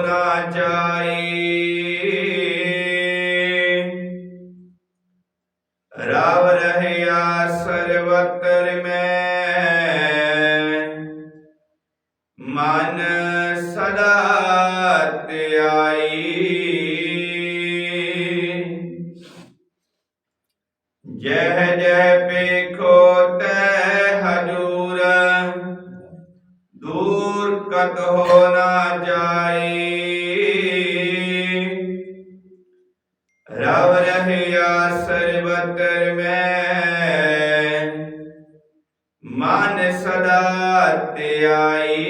ਨਾ ਜਾਈ। ਰਾਵ ਰਹਿਆ ਸਰਵਤਰ ਮੈਂ। ਮਨ ਸਦਾ ਧਿਆਈ ਜੈ ਜੈ ਪੇ ਕਰ ਮੈਂ। ਮਨ ਸਦਾ ਧਿਆਈ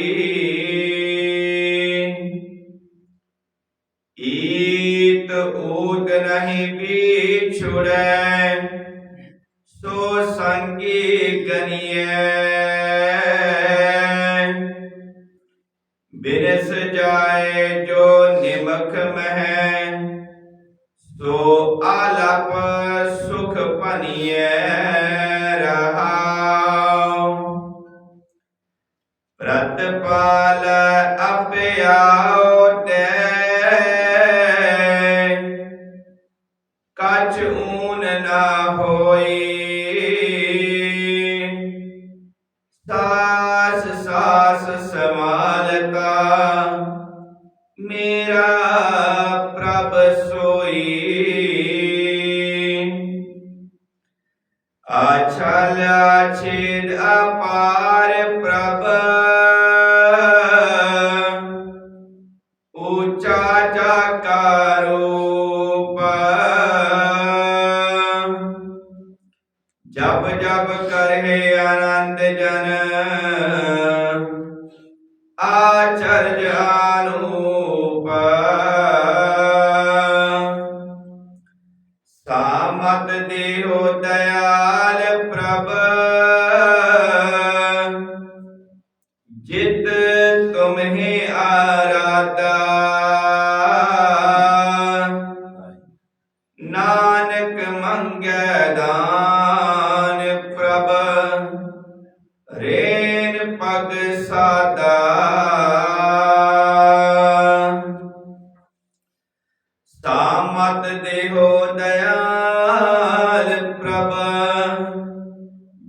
ਈਤ ਊਤ ਨਹੀਂ ਵਿਛੁੜੈ ਸੋ ਸੰਗੀ ਗਨੀਐ। ਬਿਰਸ ਜਾਏ ਜੋ ਨਿਮਖ ਮਹਿ, ਸੋ ਆਲਪ ਸੁਖ ਭਨੀਐ ਰਹਾਉ ਪ੍ਰਤਪਾਲ ਅਪਿਆਉ ਤੇ ਕਛ ਊਨ ਨਾ ਹੋਈ। ਆਛਲ ਛੇਦ ਅਪਾਰ ਪ੍ਰਭ। ਉੱਚਾ ਜਾ ਜਬ ਜਬ ਕਰਹਿ ਆਨੰਦ ਜਨ। ਆਚਰਜ ਅਨੂਪ ਰੇਨ ਸਾਦਾ ਸਾਮਤ ਦੇਹੋ ਦਇਆਲ ਪ੍ਰਭ,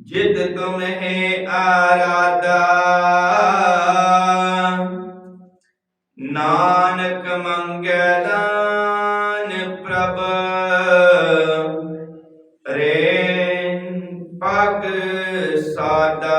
ਜਿਤ ਤੁਮਹਿ ਆਰਾਧਾ। ਨਾਨਕ ਮੰਗੈ ਪ੍ਰਭ ਰੇ ਪਗ ਸਾਦਾ